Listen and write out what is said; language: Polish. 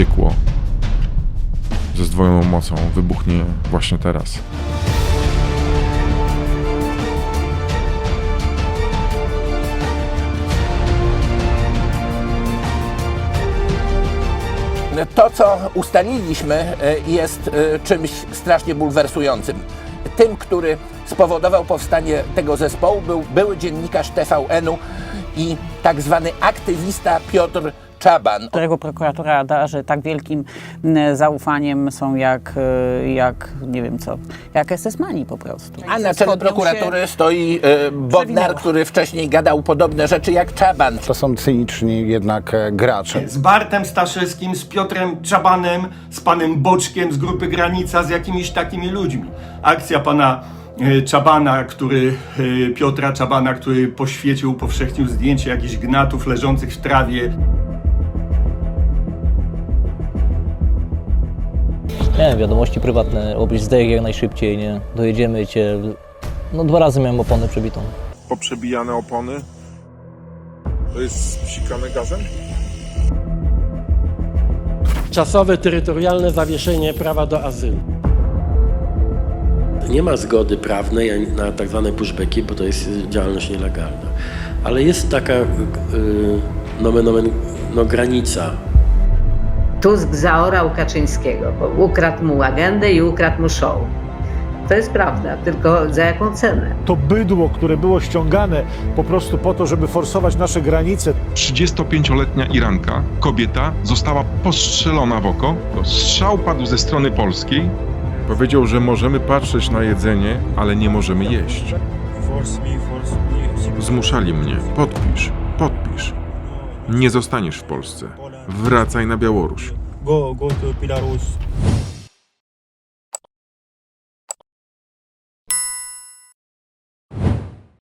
piekło ze zdwojoną mocą wybuchnie właśnie teraz. To, co ustaliliśmy, e, jest e, czymś strasznie bulwersującym. Tym, który spowodował powstanie tego zespołu, był były dziennikarz TVN-u i tak zwany aktywista Piotr Czaban. którego prokuratura darzy tak wielkim zaufaniem są jak, e, jak nie wiem co, jak SS-mani po prostu. A na czele prokuratury stoi e, Bodnar, który wcześniej gadał podobne rzeczy jak Czaban. To są cyniczni jednak e, gracze. z Bartem Staszewskim, z Piotrem Czabanem, z panem Boczkiem z grupy Granica, z jakimiś takimi ludźmi. Akcja pana e, Czabana, który, e, Piotra Czabana, który po świecie upowszechnił zdjęcie jakichś gnatów leżących w trawie. Nie wiem, wiadomości prywatne, obyś zdech jak najszybciej, nie? Dojedziemy cię. No dwa razy miałem oponę przebitą. Poprzebijane opony. To jest psikane gazem? czasowe, terytorialne zawieszenie prawa do azylu. Nie ma zgody prawnej na tak zwane pushbacki, bo to jest działalność nielegalna. Ale jest taka yy, nomen, omen, no, granica. Tusk zaorał Kaczyńskiego, bo ukradł mu agendę i ukradł mu show. To jest prawda, tylko za jaką cenę? to bydło, które było ściągane po prostu po to, żeby forsować nasze granice, 35-letnia Iranka, kobieta, została postrzelona w oko. To Strzał padł ze strony polskiej. Powiedział, że możemy patrzeć na jedzenie, ale nie możemy jeść. Zmuszali mnie. Podpisz, podpisz. Nie zostaniesz w Polsce. Wracaj na Białoruś. go go to.